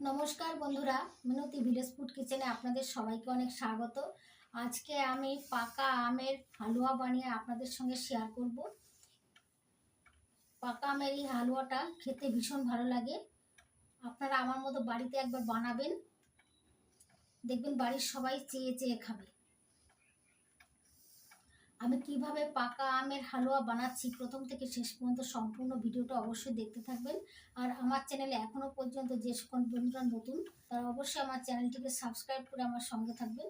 নমস্কার বন্ধুরা, মিনতি village food কিচেনে আপনাদের সবাইকে অনেক স্বাগত। আজকে আমি পাকা আমের হালুয়া বানিয়ে আপনাদের সঙ্গে শেয়ার করব। পাকা আমের এই হালুয়াটা খেতে ভীষণ ভালো লাগে। আপনারা আমার মতো বাড়িতে একবার বানাবেন। দেখবেন বাড়ির সবাই চেয়ে চেয়ে খাবে। আমি কীভাবে পাকা আমের হালুয়া বানাচ্ছি প্রথম থেকে শেষ পর্যন্ত সম্পূর্ণ ভিডিওটা অবশ্যই দেখতে থাকবেন। আর আমার চ্যানেলে এখনও পর্যন্ত যে সকল বন্ধুরা নতুন, তারা অবশ্যই আমার চ্যানেলটিকে সাবস্ক্রাইব করে আমার সঙ্গে থাকবেন।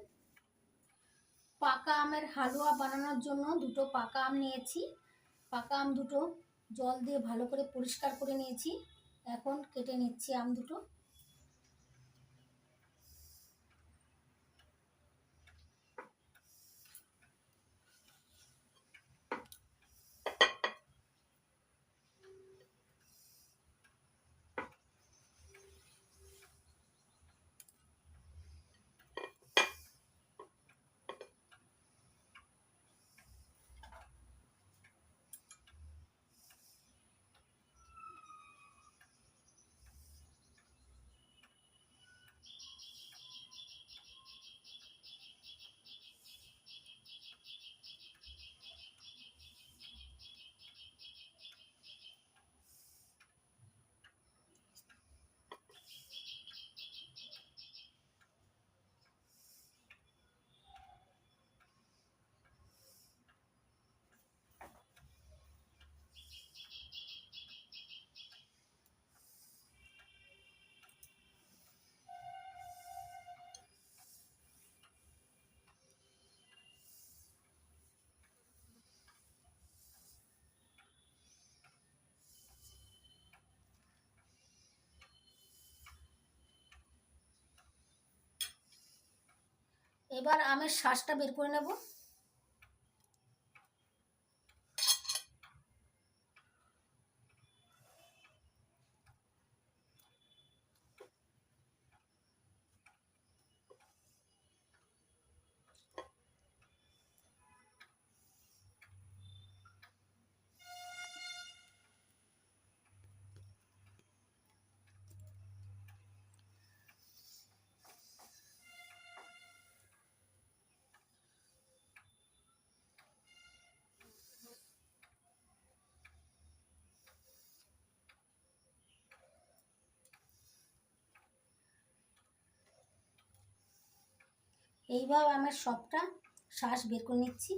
পাকা আমের হালুয়া বানানোর জন্য দুটো পাকা আম নিয়েছি। পাকা আম দুটো জল দিয়ে ভালো করে পরিষ্কার করে নিয়েছি। এখন কেটে নিচ্ছি আম দুটো। এবার আমের শ্বাসটা বের করে নেব। এইভাবে আমার সবটা শ্বাস বের করে নিচ্ছি।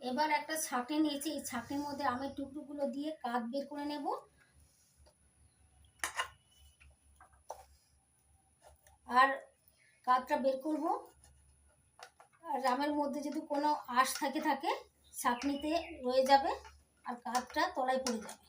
এবার একটা ছাঁকনি নিয়েছি, এই ছাঁকনির মধ্যে আমের টুকরোগুলো দিয়ে কাঠ বের করে নেব। আর কাঠটা বের করব। আর আমের মধ্যে যদি কোনো আঁশ থাকে থাকে, ছাঁকনিতে রয়ে যাবে। அது கரெக்டாக துளை பிடிக்கும்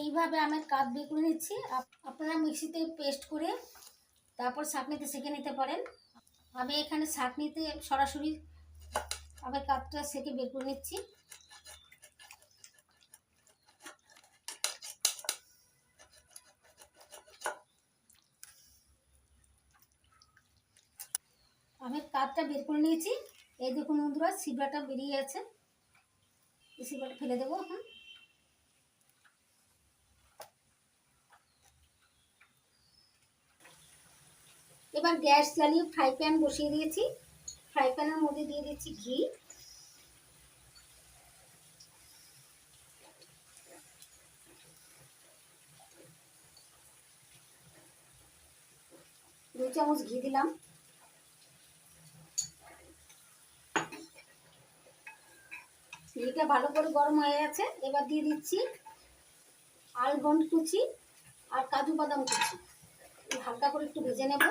এইভাবে আমের কাঠ বের করে নিচ্ছি। আপ- আপনারা মিক্সিতে পেস্ট করে তারপর ছাঁকনিতে সেঁকে নিতে পারেন। আমি এখানে ছাঁকনিতে সরাসরি আমের কাঠটা সেঁকে বের করে নিচ্ছি। আমের কাঠটা বের করে নিয়েছি। এই দেখুন বন্ধুরা সিবড়াটা বেরিয়ে আছে এই সিবড়াটা ফেলে দেবো হ্যাঁ এবার গ্যাস জ্বালিয়ে ফ্রাই প্যান বসিয়ে দিয়েছি। ফ্রাই প্যানের মধ্যে দিয়ে দিচ্ছি ঘি। দু চামচ ঘি দিলাম। ঘিটা ভালো করে গরম হয়ে গেছে। এবার দিয়ে দিচ্ছি আলমন্ড কুচি আর কাজু কাজু বাদাম কুচি। হালকা করে একটু ভেজে নেব।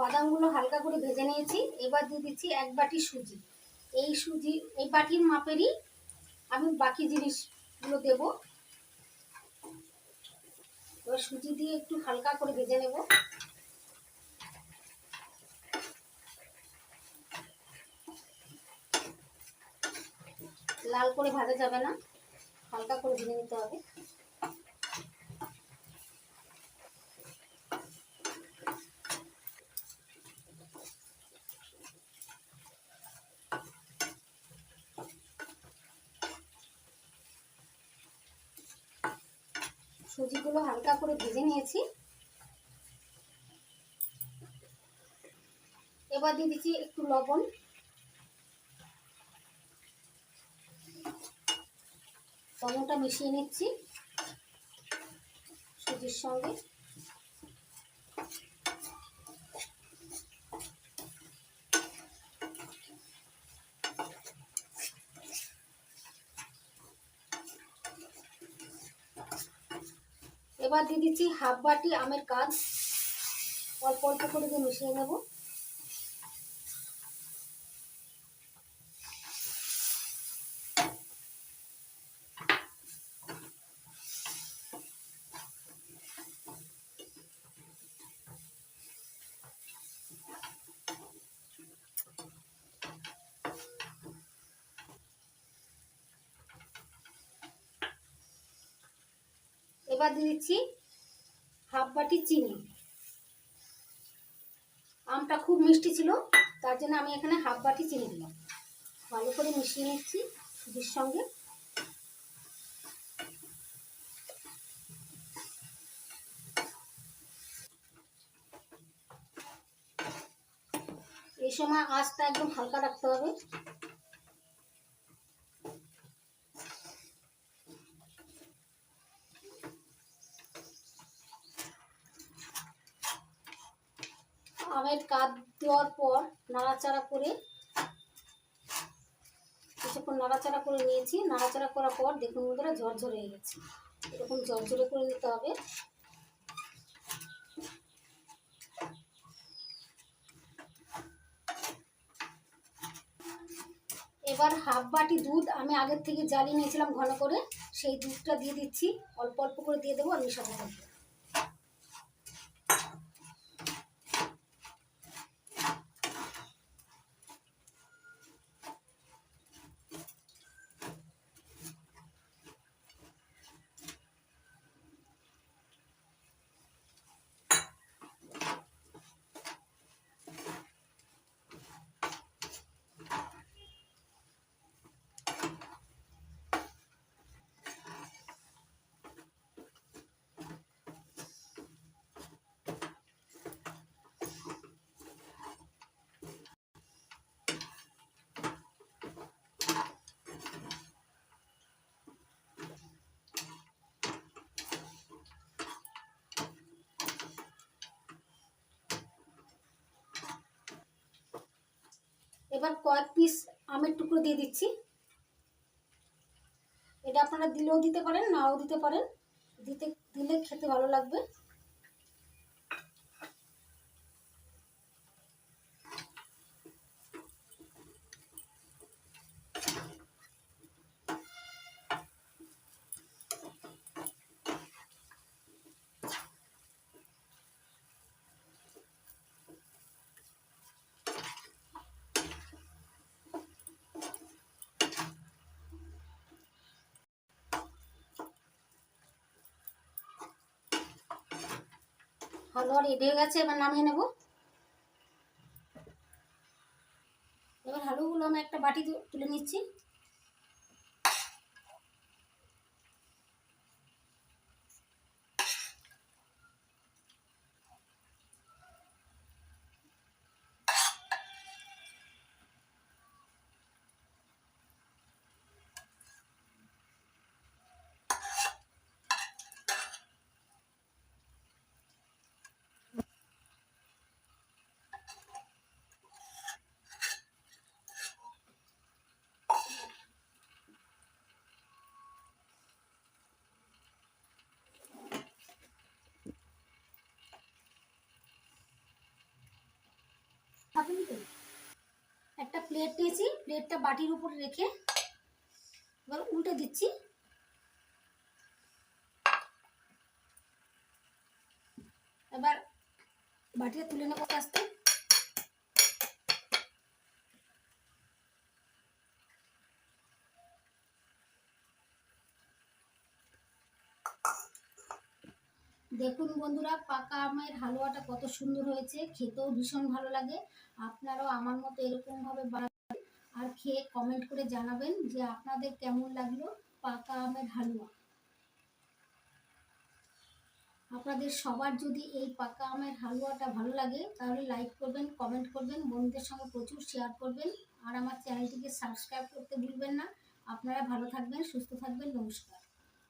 বাদামগুলো হালকা করে ভেজে নিয়েছি। এবার দিয়ে দিচ্ছি এক বাটি সুজি। এই সুজি, এই বাটির মাপেরই আমি বাকি জিনিসগুলো দেব। এবার সুজি দিয়ে একটু হালকা করে ভেজে নেব। লাল করে ভাজা যাবে না। হালকা করে ভেজে নিতে হবে। সুজিগুলো হালকা করে ভেজে নিয়েছি। এবার দিয়ে দিচ্ছি একটু লবণ। লবণটা মিশিয়ে নিচ্ছি সুজির সঙ্গে। এবার দিয়ে দিচ্ছি হাফ বাটি আমের কাজ অল্প অল্প করে দিয়ে মিশিয়ে নেব। এবার দিচ্ছি হাফ বাটি চিনি। আমটা খুব মিষ্টি ছিল, তার জন্য আমি এখানে হাফ বাটি চিনি দিলাম। ভালো করে মিশিয়ে নিচ্ছি সুজির সঙ্গে। এই সময় আঁচটা একদম হালকা রাখতে হবে আমের কাপ দেওয়ার পর নাড়াচাড়া করে কিছুক্ষণ নাড়াচাড়া করে নিয়েছি। নাড়াচাড়া করার পর দেখুন বন্ধুরা ঝরঝরে হয়ে গেছে। এরকম ঝরঝরে করে নিতে হবে। এবার হাফ বাটি দুধ আমি আগের থেকে জ্বালিয়ে নিয়েছিলাম ঘন করে। সেই দুধটা দিয়ে দিচ্ছি। অল্প অল্প করে দিয়ে দেবো আমি সাথে থাকব। এবার কয়েক পিস আমের টুকরো দিয়ে দিচ্ছি। এটা আপনারা দিলেও দিতে পারেন, নাও দিতে পারেন। দিতে, দিলে খেতে ভালো লাগবে। হালুয়া রেডি হয়ে গেছে এবার নামিয়ে নেব। এবার হালুগুলো আমি একটা বাটি তুলে নিচ্ছি। তো একটা প্লেট নিয়েছি প্লেটটা বাটির উপর রেখে এবার উল্টে দিচ্ছি। এবার বাটিটা তুলে নেব আস্তে। দেখুন বন্ধুরা, পাকা আমের হালুয়াটা কত সুন্দর হয়েছে, খেতেও ভীষণ ভালো লাগে। আপনারাও আমার মতো এরকমভাবে বানাবেন আর খেয়ে কমেন্ট করে জানাবেন যে আপনাদের কেমন লাগল পাকা আমের হালুয়া। আপনাদের সবার যদি এই পাকা আমের হালুয়াটা ভালো লাগে, তাহলে লাইক করবেন কমেন্ট করবেন, বন্ধুদের সঙ্গে প্রচুর শেয়ার করবেন। আর আমার চ্যানেলটিকে সাবস্ক্রাইব করতে ভুলবেন না। আপনারা ভালো থাকবেন, সুস্থ থাকবেন, নমস্কার।